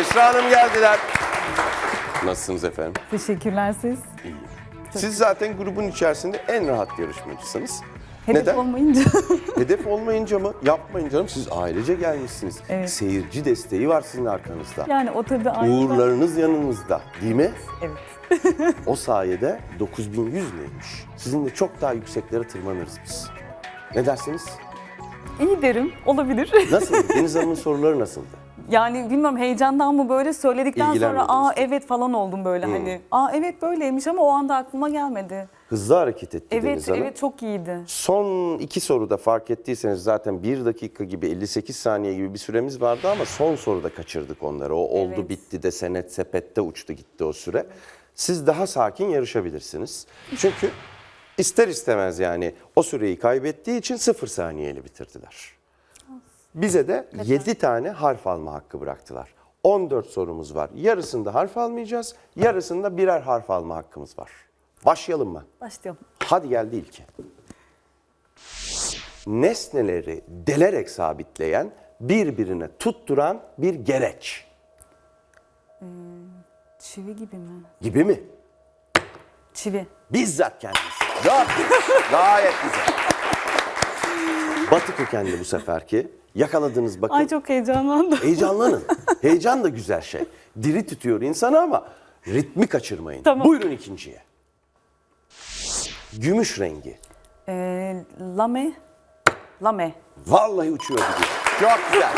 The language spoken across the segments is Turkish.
Esra Hanım geldiler. Nasılsınız efendim? Teşekkürler siz. Siz zaten grubun içerisinde en rahat yarışmacısınız. Hedef Neden? olmayınca. Hedef olmayınca mı? Yapmayın canım. Siz ailece gelmişsiniz. Evet. Seyirci desteği var sizin arkanızda. yani o tabii ayrı. Uğurlarınız yanınızda değil mi? Evet. O sayede 9100 neymiş. Sizinle çok daha yükseklere tırmanırız biz. Ne dersiniz? İyi derim. Olabilir. Nasıl? Deniz Hanım'ın soruları nasıldı? Yani bilmem heyecandan mı böyle söyledikten sonra aa evet falan oldum böyle hani. Aa evet böyleymiş ama o anda aklıma gelmedi. Hızlı hareket etti Evet Deniz Hanım. evet çok iyiydi. Son iki soruda fark ettiyseniz zaten 1 dakika gibi 58 saniye gibi bir süremiz vardı ama son soruda kaçırdık onları. O oldu Evet. bitti de senet sepette uçtu gitti o süre. Siz daha sakin yarışabilirsiniz. Çünkü ister istemez yani o süreyi kaybettiği için 0 saniyeli bitirdiler. Bize de 7 tane harf alma hakkı bıraktılar. 14 sorumuz var. Yarısında harf almayacağız, yarısında birer harf alma hakkımız var. Başlayalım mı? Başlayalım. Hadi geldi ilki. Nesneleri delerek sabitleyen, birbirine tutturan bir gereç Çivi gibi mi? gibi mi? Çivi. Bizzat kendisi. Gayet güzel. Batı kökenli bu seferki. Yakaladınız bakın. Ay çok heyecanlandım. Heyecanlanın. Heyecan da güzel şey. Diri tutuyor insanı ama ritmi kaçırmayın. Tamam. Buyurun ikinciye. Gümüş rengi. Ee, lame. Lame. Vallahi uçuyor gidiyor. Çok güzel.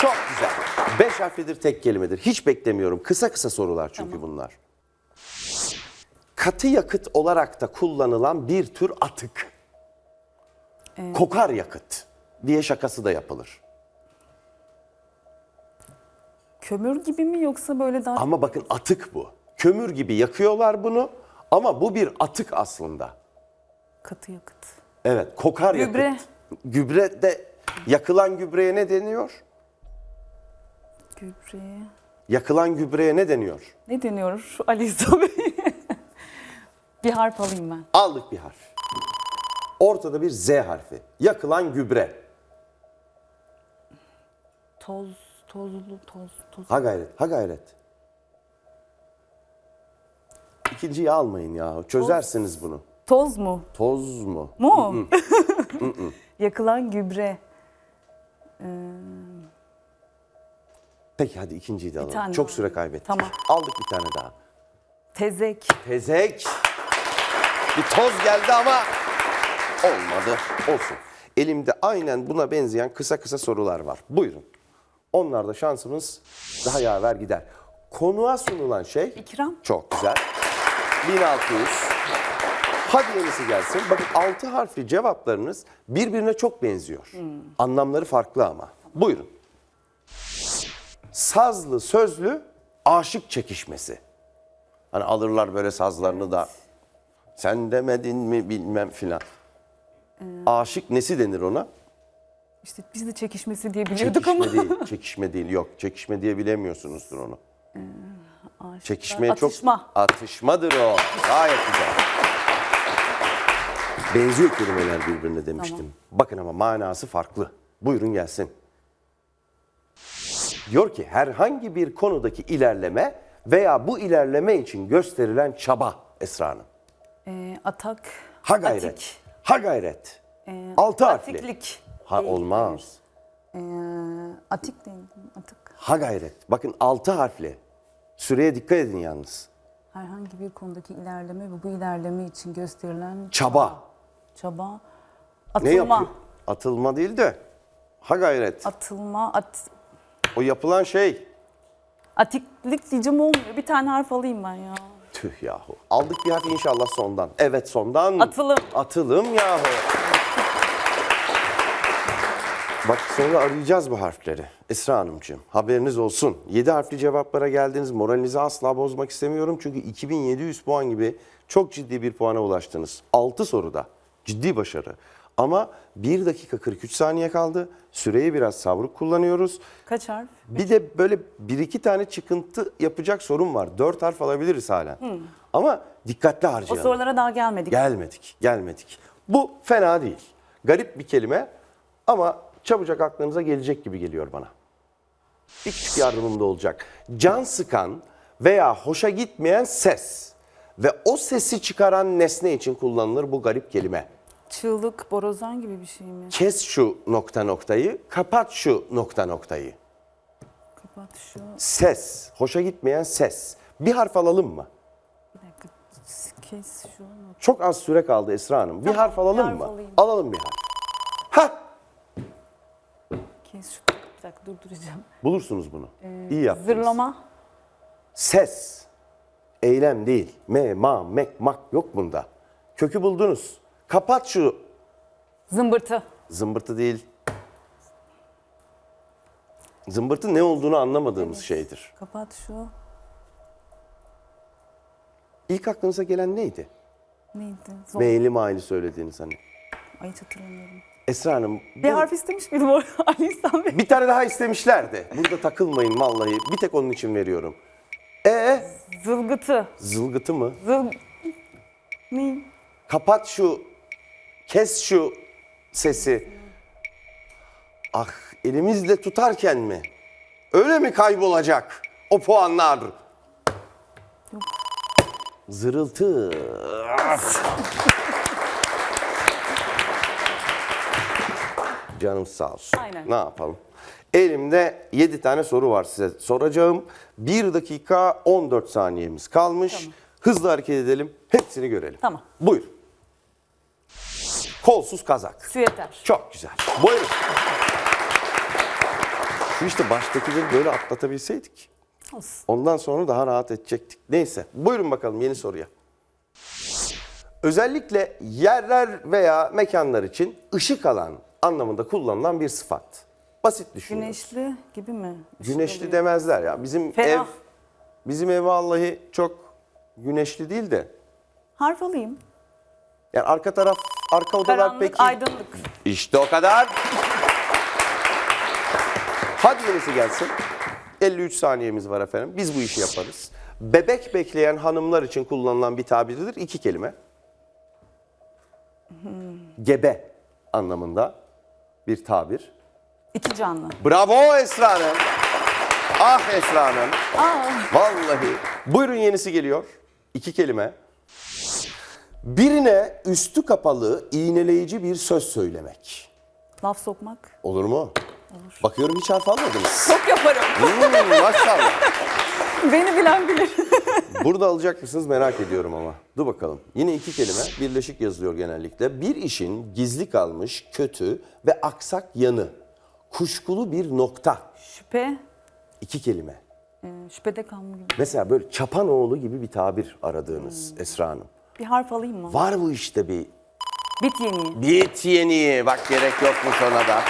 Çok güzel. Beş harflidir tek kelimedir. Hiç beklemiyorum. Kısa kısa sorular çünkü bunlar. Katı yakıt olarak da kullanılan bir tür atık. Kokar yakıt diye şakası da yapılır. Kömür gibi mi yoksa böyle daha Ama bakın atık bu. Kömür gibi yakıyorlar bunu ama bu bir atık aslında. katı yakıt? Evet, kokar Gübre. yakıt. Gübre de yakılan gübreye ne deniyor? Gübre. Yakılan gübreye ne deniyor? Ne deniyor şu Ali İsa Bey? bir harf alayım ben. Aldık bir harf. Ortada bir Z harfi. Yakılan gübre. Toz, tozlu, toz, toz. Ha gayret, ha gayret. İkinciyi almayın ya. Çözersiniz bunu. Toz mu? Toz mu? Mu? Yakılan gübre. Peki hadi ikinciyi de alalım. tane Çok daha. süre kaybettik. Tamam. Aldık bir tane daha. Tezek. Tezek. Bir toz geldi ama olmadı. Olsun. Elimde aynen buna benzeyen kısa kısa sorular var. Buyurun. Onlarda şansımız daha yaver gider. Konuğa sunulan şey İkram. Çok güzel. 1600. Hadi yenisi gelsin. Bakın 6 harfli cevaplarınız birbirine çok benziyor. Anlamları farklı ama. Buyurun. Sazlı sözlü aşık çekişmesi. Hani alırlar böyle sazlarını da. Sen demedin mi bilmem filan. Aşık nesi denir ona? İşte biz de çekişmesi diye biliyorduk Çekişme ama. değil, çekişme değil. Yok, çekişme diye bilemiyorsunuzdur onu. Aşıklar. Çekişmeye Atışma. çok... Atışmadır o. Gayet güzel. Benziyor kelimeler birbirine demiştim. Bakın ama manası farklı. Buyurun gelsin. Diyor ki herhangi bir konudaki ilerleme veya bu ilerleme için gösterilen çaba Esra Hanım. Ee, atak. Ha gayret. Atik. Ha gayret. Altı harfli. Atiklik. Ha değil. olmaz. Ee, atik değil. Atık. Ha gayret. Bakın altı harfli. Süreye dikkat edin yalnız. Herhangi bir konudaki ilerleme ve bu ilerleme için gösterilen Çaba. çaba. Ne Atılma. yapıyor? Atılma değil de ha gayret. Atılma. At, O yapılan şey. atiklik diyeceğim olmuyor. Bir tane harf alayım ben ya. Tüh yahu. Aldık bir harf inşallah sondan. Evet sondan. Atılım. Atılım yahu. Bak sonra arayacağız bu harfleri. Esra Hanımcığım haberiniz olsun. 7 harfli cevaplara geldiniz. Moralinizi asla bozmak istemiyorum. Çünkü 2700 puan gibi çok ciddi bir puana ulaştınız. 6 soruda ciddi başarı. Ama 1 dakika 43 saniye kaldı. Süreyi biraz savruk kullanıyoruz. Kaç harf? Bir de böyle bir iki tane çıkıntı yapacak sorun var. Dört harf alabiliriz hala. Ama dikkatli O harcayalım. sorulara daha gelmedik. Gelmedik, gelmedik. Bu fena değil. Garip bir kelime ama çabucak aklınıza gelecek gibi geliyor bana. Bir küçük yardımım da olacak. Can sıkan veya hoşa gitmeyen ses ve o sesi çıkaran nesne için kullanılır bu garip kelime. Çığlık, borazan gibi bir şey mi? Kes şu nokta noktayı, kapat şu nokta noktayı. Kapat şu. Ses, hoşa gitmeyen ses. Bir harf alalım mı? Bir dakika. Kes şu. Çok az süre kaldı Esra Hanım. Bir harf alalım harf mı? alayım. Alalım bir harf. Ha, Kes şu. Bir dakika durduracağım. bulursunuz bunu. İyi yaptınız. Zırlama. Ses. Eylem değil. Me, ma, mek, mak yok bunda. Kökü buldunuz. Kapat şu Zımbırtı. zımbırtı değil. Zımbırtı ne olduğunu anlamadığımız şeydir. Kapat şu. İlk aklınıza gelen neydi? Neydi? Zor. Meyli maili söylediğiniz hani. Ay hatırlamıyorum. Esra Hanım Bir harf istemiş miydim o Ali İhsan Bey? bir tane daha istemişlerdi. Burada takılmayın vallahi. Bir tek onun için veriyorum. E Zılgıtı. zılgıtı mı? Zıl... Ne? Kapat şu, kes şu sesi. Ah elimizle tutarken mi? Öyle mi kaybolacak o puanlar? Zırıltı. Canım sağ olsun. Aynen. Ne yapalım? Elimde 7 tane soru var size soracağım. 1 dakika 14 saniyemiz kalmış. Hızlı hareket edelim. Hepsini görelim. Tamam. Buyur. Kolsuz kazak. Süeter. Çok güzel. Buyurun. Şu işte baştakileri böyle atlatabilseydik. Olsun. Ondan sonra daha rahat edecektik. Neyse. Buyurun bakalım yeni soruya. Özellikle yerler veya mekanlar için ışık alan anlamında kullanılan bir sıfat. Basit düşünüyoruz. Güneşli gibi mi? Güneşli oluyor. demezler ya. Bizim Ferah. ev bizim ev vallahi çok güneşli değil de. Harf alayım. Yani arka taraf, arka odalar Karanlık, peki. aydınlık. İşte o kadar. Hadi yenisi gelsin. 53 saniyemiz var efendim. Biz bu işi yaparız. Bebek bekleyen hanımlar için kullanılan bir tabirdir. İki kelime. Gebe anlamında bir tabir. İki canlı. Bravo Esra Hanım. Ah Esra Hanım. Vallahi. Buyurun yenisi geliyor. İki kelime. Birine üstü kapalı, iğneleyici bir söz söylemek. Laf sokmak. Olur mu? Olur. Bakıyorum hiç harf almadınız. Çok yaparım. Hmm, maşallah. Beni bilen bilir. Burada alacak mısınız merak ediyorum ama. Dur bakalım. Yine iki kelime birleşik yazılıyor genellikle. Bir işin gizli kalmış, kötü ve aksak yanı. Kuşkulu bir nokta. Şüphe. İki kelime. e, şüphede kalma gibi. Mesela böyle çapanoğlu gibi bir tabir aradığınız Esra Hanım. Bir harf alayım mı? Var bu işte bir Bit yeni. bit yeni. Bak gerek yokmuş ona da.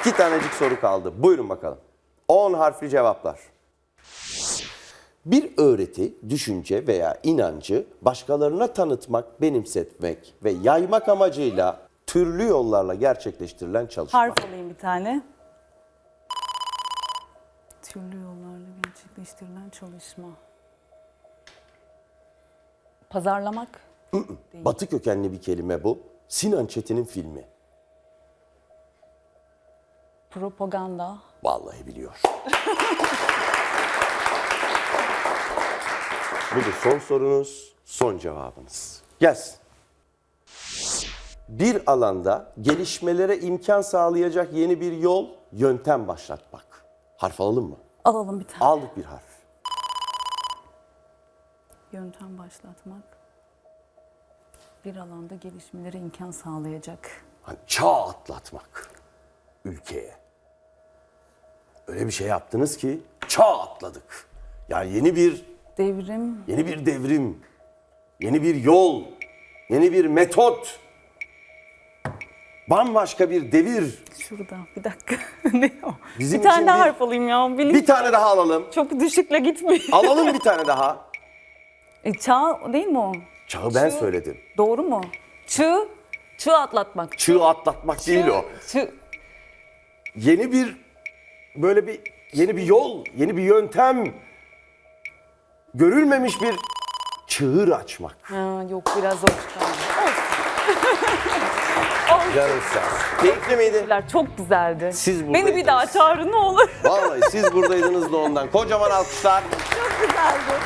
İki tanecik soru kaldı. Buyurun bakalım. 10 harfli cevaplar. Bir öğreti, düşünce veya inancı başkalarına tanıtmak, benimsetmek ve yaymak amacıyla türlü yollarla gerçekleştirilen çalışma. Harf alayım bir tane. Türlü yollarla gerçekleştirilen çalışma. Pazarlamak. Batı kökenli bir kelime bu. Sinan Çetin'in filmi. Propaganda. Vallahi biliyor. Budur son sorunuz, son cevabınız. Gelsin. Bir alanda gelişmelere imkan sağlayacak yeni bir yol, yöntem başlatmak. Harf alalım mı? Alalım bir tane. Aldık bir harf. Yöntem başlatmak. Bir alanda gelişmelere imkan sağlayacak. Hani çağ atlatmak ülkeye. Öyle bir şey yaptınız ki çağ atladık. Yani yeni bir Devrim. Yeni bir devrim, yeni bir yol, yeni bir metot, bambaşka bir devir. Şurada bir dakika. ne o? Bizim bir tane için daha bir- harf alayım ya. Bilim Bir tane daha alalım. çok düşükle gitmiyor. Alalım bir tane daha. E, çağ değil mi o? Çağı ben söyledim. Doğru mu? Çığ. Çığ atlatmak. Çığ atlatmak değil o. Çığ. Yeni bir böyle bir yeni bir yol, yeni bir yöntem. Görülmemiş bir çığır açmak. Ha, yok biraz zor. Canım sağ ol. Keyifli miydi? Teşekkürler, Çok güzeldi. Siz Beni bir buradaydınız. daha çağırın ne olur. Vallahi siz buradaydınız da ondan. Kocaman alkışlar. Çok güzeldi.